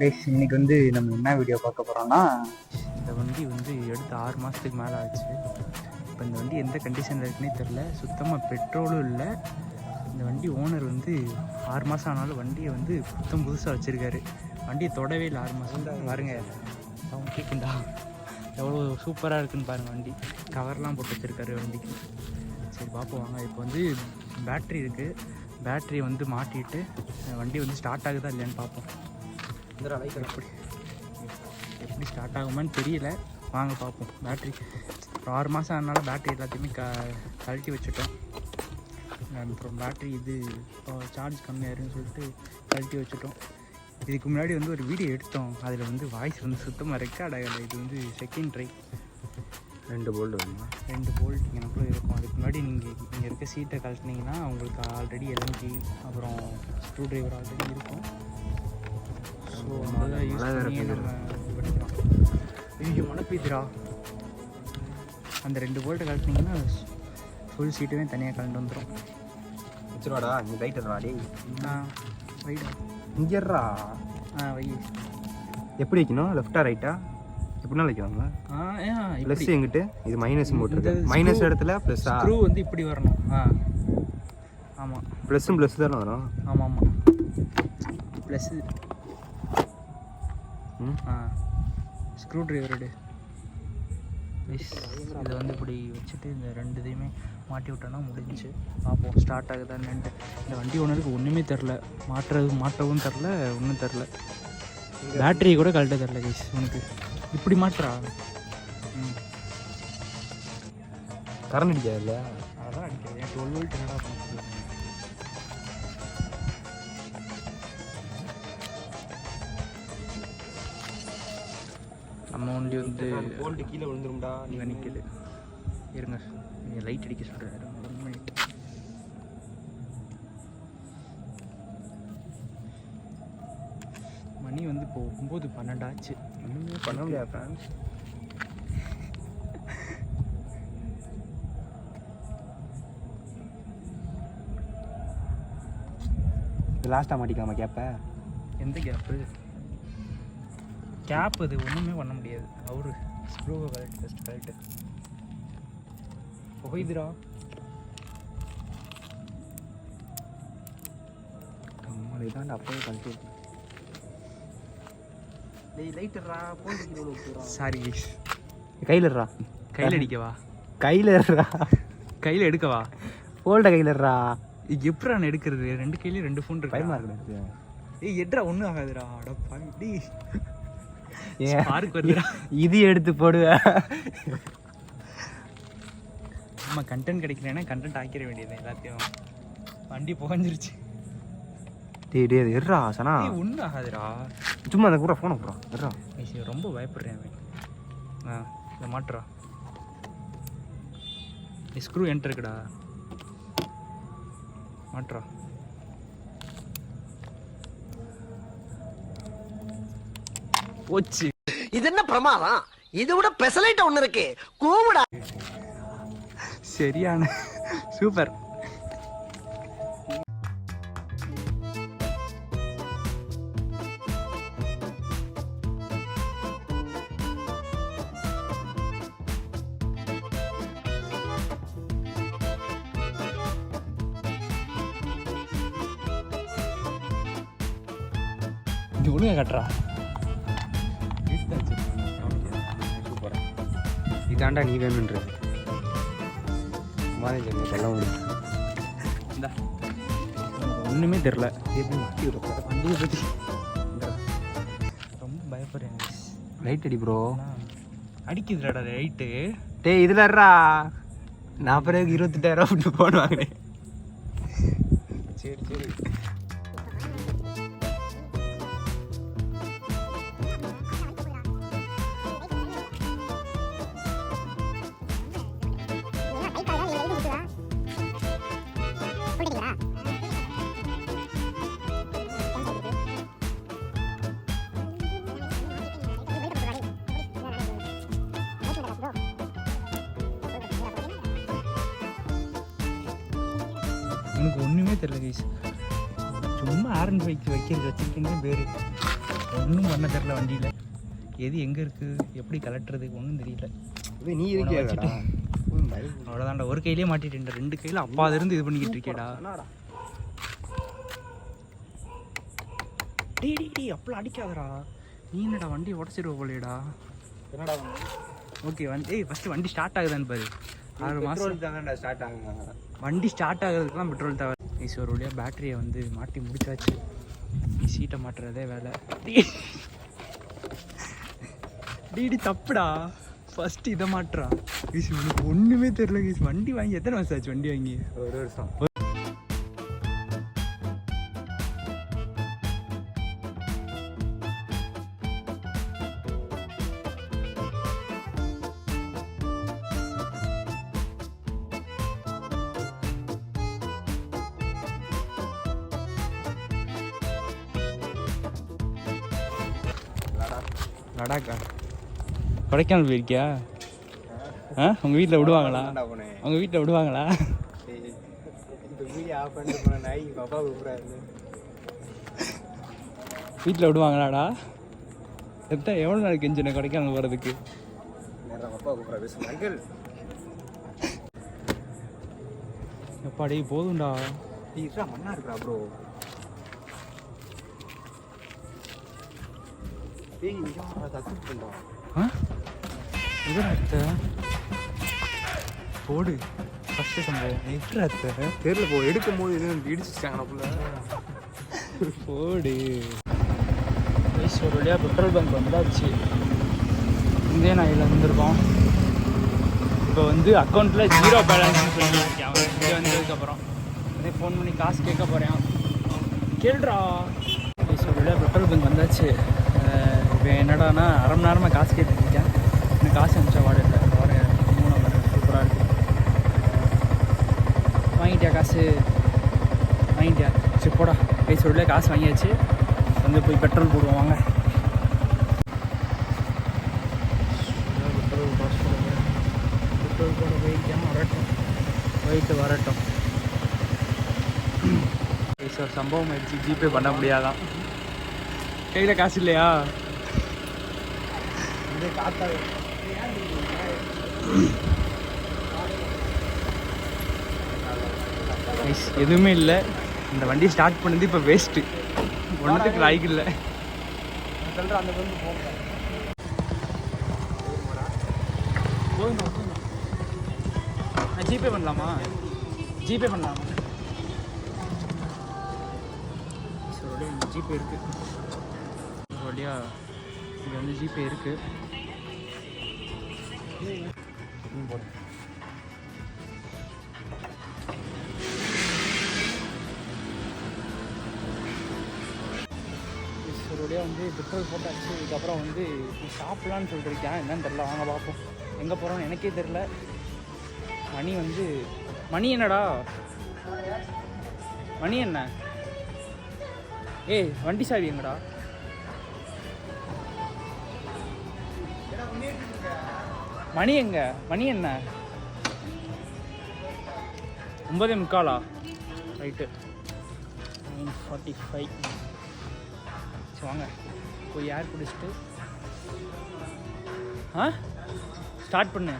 Guys இன்னைக்கு வந்து நம்ம என்ன வீடியோ பார்க்க போறோம்னா இந்த வண்டி வந்து எடுத்து ஆறு மாதத்துக்கு மேலே ஆச்சு. இப்போ இந்த வண்டி எந்த கண்டிஷனில் இருக்குன்னே தெரில சுத்தமாக பெட்ரோலும் இல்லை. இந்த வண்டி ஓனர் வந்து ஆறு மாதம் ஆனாலும் வண்டியை வந்து புத்தம் புதுசாக வச்சுருக்காரு. வண்டியை தொடவே இல்லை ஆறு மாதம் தான் பாருங்க. அவங்க கேட்குண்டா எவ்வளோ சூப்பராக இருக்குன்னு பாருங்கள் வண்டி. கவர்லாம் போட்டு வச்சுருக்காரு வண்டிக்கு. சரி பார்ப்போம். வாங்க இப்போ வந்து பேட்ரி இருக்குது பேட்டரியை வந்து மாட்டிட்டு வண்டி வந்து ஸ்டார்ட் ஆகுதா இல்லையான்னு பார்ப்போம். எப்படி எப்படி ஸ்டார்ட் ஆகுமான்னு தெரியல. வாங்க பார்ப்போம் பேட்ரி ஒரு ஆறு மாதம் ஆனாலும் பேட்ரி எல்லாத்தையுமே க கழட்டி வச்சுட்டோம். அப்புறம் பேட்ரி இது சார்ஜ் கம்மியாயிருன்னு சொல்லிட்டு கழட்டி வச்சுட்டோம். இதுக்கு முன்னாடி வந்து ஒரு வீடியோ எடுத்தோம். அதில் வந்து வாய்ஸ் வந்து சுத்தமாக ரெக்கார்ட் ஆகலை. இது வந்து செகண்ட் ட்ரை ரெண்டு போல்டு வேணுமா? ரெண்டு போல்ட் எனக்குள்ள இருக்கும். அதுக்கு முன்னாடி நீங்கள் இங்கே இருக்க சீட்டை கழட்டினீங்கன்னா உங்களுக்கு ஆல்ரெடி எல்என்ஜி அப்புறம் ஸ்க்ரூ டிரைவர் ஆல்ரெடி இருக்கும். ஸோ யூஸ் மழை வேற பண்ணி. நம்ம ஐயோ மழை பெய்யுதுடா அந்த ரெண்டு போல்ட்டை கழட்டினீங்கன்னா ஃபுல் சீட்டுமே தனியாக கலந்து வந்துடும் வச்சிருவாடா நீ ரைட்டர்ரா டேய் ஆ வைடா இங்கேறா ஆ? வை எப்படி வைக்கணும் லெஃப்டா ரைட்டா எப்படின்னா ஏன் ப்ளஸ் எங்கிட்டு? இது மைனஸ் போட்டுருக்கு. மைனஸ் இடத்துல ப்ளஸ்ஸா ஸ்க்ரூ வந்து இப்படி வரணும். ஆ. ஆமாம் ப்ளஸ்ஸும் ப்ளஸ் தானே வரும்? ஆமாம் ஆமாம் ப்ளஸ்ஸு ஸ்க்ரூ டிரைவர் எடு. இதை வந்து இப்படி வச்சுட்டு இந்த ரெண்டு இதையுமே மாட்டி விட்டோன்னா முடிஞ்சுச்சு. பார்ப்போம். ஸ்டார்ட் ஆகுதா என்னன்ட்டு இந்த வண்டி ஓனருக்கு ஒன்றுமே தெரில. மாட்டுறது மாட்டவும் தெரில. ஒன்றும் தெரில. பேட்டரி கூட கழட்ட தெரில கைஸ் உனக்கு. இப்படி மாட்டுறா ம். கரண்ட் அடிக்காது? இல்லையா அதான் அடிக்கிறது டுவெல் வோல்ட் என்னடா நம்ம வண்டி வந்து போல்ட்டு கீழே விழுந்துரும்டா. இங்கே நிற்குது இருங்க நீங்கள் லைட் அடிக்க சொல்கிறாரு மணி வந்து இப்போ ஒம்பது பன்னெண்டு ஆச்சு. ஒன்றுமே பண்ண முடியாது ஃப்ரெண்ட்ஸ் லாஸ்ட்டாக மாட்டிக்காம கேப்ப எந்த கேப்பு கேப் அது ஒன்றுமே பண்ண முடியாது. அவரு ஸ்க்ரூவை கரெக்ட் ஃபஸ்ட் கரெக்டு புகைதுரா கம்மல் இதாண்டா அப்பவே கழட்டி சாரி கையிலறா கையில் அடிக்கவா கையிலறா கையில் எடுக்கவா? போல்ட்ட கையிலறா எப்படா நான் எடுக்கிறது? ரெண்டு கையிலயும் ரெண்டு ஃபோன் இருக்கு? பயமா இருக்கு ஏய் எட்ரா ஒன்றும் ஆகாதுடா. அட இது எடுத்து போடுவ. நம்ம கண்டென்ட் கிடைக்கலன்னா கண்டென்ட் ஆக்கிட வேண்டியது எல்லாத்தையும். வண்டி புகஞ்சிருச்சு. டேய் டேய் அது இருடா சனா? ஒன்றும் ஆகாதுடா. சும்மா அந்த கூட ஃபோனை போடுறா ஐயோ ரொம்ப பயப்படுறேன் அவன். ஆ இதை மாட்டுறா. ஸ்க்ரூ என்ட்ரு இருக்குடா. மாட்டுறா. போச்சு. இது என்ன பிரமாதம்? இது விட பெசலைட் ஒண்ணு இருக்கு. கூவுடா. சரியான சூப்பர். இது ஒழுங்கா கட்டுறா. இதாண்டா நீ வேணுன்றது மாதிரி சொல்லி முடியும் ஒன்றுமே தெரில வண்டியை பற்றி ரொம்ப பயப்படுறேன். லைட் அடி ப்ரோ அடிக்குதுடா ரைட்டு டேய் இதுல இருடா. நான் பிறகு இருபத்தெட்டாயிரம் விட்டு போன் வாங்கினேன். எனக்கு ஒன்றுமே தெரியல கைஸ் சும்மா ஆரன் பைக் வைக்கிறது வச்சிருக்கேன்னு பேர் ஒன்றும் பண்ண தெரில வண்டியில். எது எங்கே இருக்குது எப்படி கலட்டுறது? ஒன்றும் தெரியல. நீ வச்சுட்டு. அவ்வளோதான்டா ஒரு கையிலே மாட்டிட்டேன் ரெண்டு கையில் அப்பா இருந்து இது பண்ணிக்கிட்டு இருக்கேடா டேய் டேய் டேய் அப்பலாம் அடிக்காதடா. நீ என்னடா வண்டி உடச்சிடுவ போலேடா என்னடா ஓகே வந்து ஏய் ஃபஸ்ட்டு வண்டி ஸ்டார்ட் ஆகுதான்னு பாரு. ஆறு மாதம் தானடா ஸ்டார்ட் ஆகுங்க வண்டி ஸ்டார்ட் ஆகிறதுக்குலாம் பெட்ரோல் தேவை. ஈஸ் ஒரு வழியாக பேட்டரியை வந்து மாட்டி முடிச்சாச்சு சீட்டை மாட்டுறதே வேலை. டீடி தப்புடா. ஃபர்ஸ்ட் இதை மாட்டுறா ஈஸ் உனக்கு ஒன்றுமே தெரியல ஈஸ். வண்டி வாங்கி எத்தனை வருஷம் ஆச்சு வண்டி வாங்கி? ஒரு வருஷம். லடாக்கா? கொடைக்கானல் போயிருக்கியா? ஆ? உங்கள் வீட்டில் விடுவாங்களா? உங்கள் வீட்டில் விடுவாங்களா? வீட்டில் விடுவாங்களாடா? எத்தனை எவ்வளோ நாளைக்கு கெஞ்சின கொடைக்கானல் போகிறதுக்கு நேரா பாப்பா கூப்பிடா பேசு அங்கிள். எப்பா டேய் போதும்டா. மண்ணா இருக்கா ப்ரோ போடு ஃபஸ்ட்டு சம்பவம் எட்டு அத்தை தெரியல போ எடுக்கும் போது எதுவும் இடிச்சிட்டாங்க புள்ள போடு ஒரு வழியாக பெட்ரோல் பங்க் வந்தாச்சு இந்தியன் ஆயில் வந்திருக்கோம் இப்போ வந்து அக்கௌண்ட்டில் ஜீரோ பேலன்ஸ்னு சொல்லியிருக்கேன் அவன் இங்கே வந்ததுக்கப்புறம் அதே ஃபோன் பண்ணி காசு கேட்க போகிறேன் ஒரு வழியாக பெட்ரோல் பங்க் வந்தாச்சு இப்போ என்னடானா அரை மணி நேரமாக காசு கேட்டுட்டு இருக்கேன். இன்னும் காசு அனுப்பிச்சா வாட இல்லை வாட மூணு வர சூப்பராக இருக்குது வாங்கிட்டியா காசு? வாங்கிட்டியா? சரி போடா. பேசி உள்ள காசு வாங்கியாச்சு. வந்து போய் பெட்ரோல் போடுவோம் வாங்க. பெட்ரோல் காசு பெட்ரோல் போட வரட்டும். போயிட்டு வரட்டும். சார் சம்பவம் ஆயிடுச்சு. ஜிபே பண்ண முடியாதான். கையில் காசு இல்லையா? இந்த காத்தா எதுவுமே இல்லை. இந்த வண்டி ஸ்டார்ட் பண்ணது இப்போ வேஸ்ட்டு ஒன்றுத்துக்கு லாய்க்கு இல்லை. சொல்ற அந்த வந்து நான் ஜிபே பண்ணலாமா? ஜிபே பண்ணலாமா? ஜிபே இருக்கு. ஒரு வழியா இங்கே வந்து ஜிபே இருக்குது போடுங்க வழியா வந்து பெட்ரோல் போட்டாச்சு. இதுக்கப்புறம் வந்து சாப்பிட்லான்னு சொல்லிருக்கேன் என்னன்னு தெரில வாங்க பார்ப்போம். எங்கே போகிறோம்னு எனக்கே தெரில மணி வந்து மணி என்னடா? மணி என்ன? ஏய் வண்டி சாவி எங்கடா? மணி எங்க? மணி என்ன? ஒன்பதே முக்காலா? ரைட்டு நைன் ஃபார்ட்டி ஃபைவ் சரி வாங்க. போய் ஏர் பிடிச்சிட்டு ஆ? ஸ்டார்ட் பண்ணு.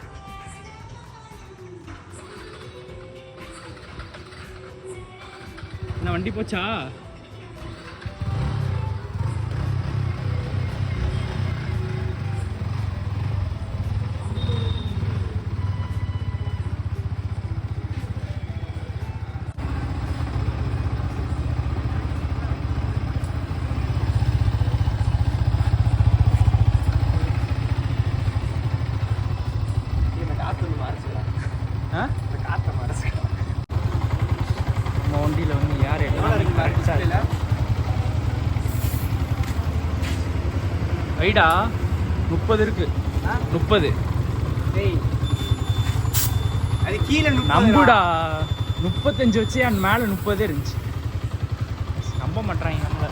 என்ன வண்டி போச்சா? வைடா முப்பது இருக்கு. முப்பது. டேய். அது கீழே நம்புடா. முப்பத்தஞ்சு வச்சு என் மேலே முப்பதே இருந்துச்சு. நம்ப மாட்டாங்க நம்மள.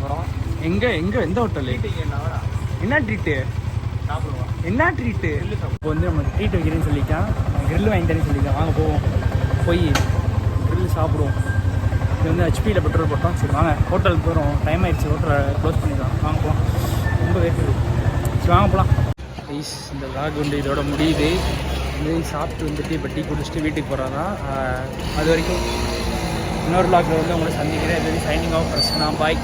போகிறோம் எங்க எங்க எந்த ஹோட்டலு என்ன ட்ரீட்டு என்ன ட்ரீட்டு இப்போ வந்து நம்ம ட்ரீட் வைக்கிறேன்னு சொல்லிட்டான் கிரில் வாங்கி தரேன்னு சொல்லிட்டான் வாங்க போவோம். போய் கிரில் சாப்பிடுவோம். இது வந்து ஹெச்பியில் பெட்ரோல் போட்டோம். சரி வாங்க. ஹோட்டலுக்கு போகிறோம் டைம் ஆயிடுச்சு. ஹோட்டலை க்ளோஸ் பண்ணிடலாம். வாங்க போகலாம் ரொம்ப வேர்க்குது சரி வாங்க போகலாம் ப்ளீஸ் இந்த விளாக் வந்து இதோட முடியுது. வந்து சாப்பிட்டு வந்துட்டு இப்போ டீ குடிச்சிட்டு வீட்டுக்கு போகிறதா அது வரைக்கும் இன்னொரு விளாகில் வந்து உங்களை சந்திக்கிறேன். இது சைனிங் ஆஃப் நான் பாய்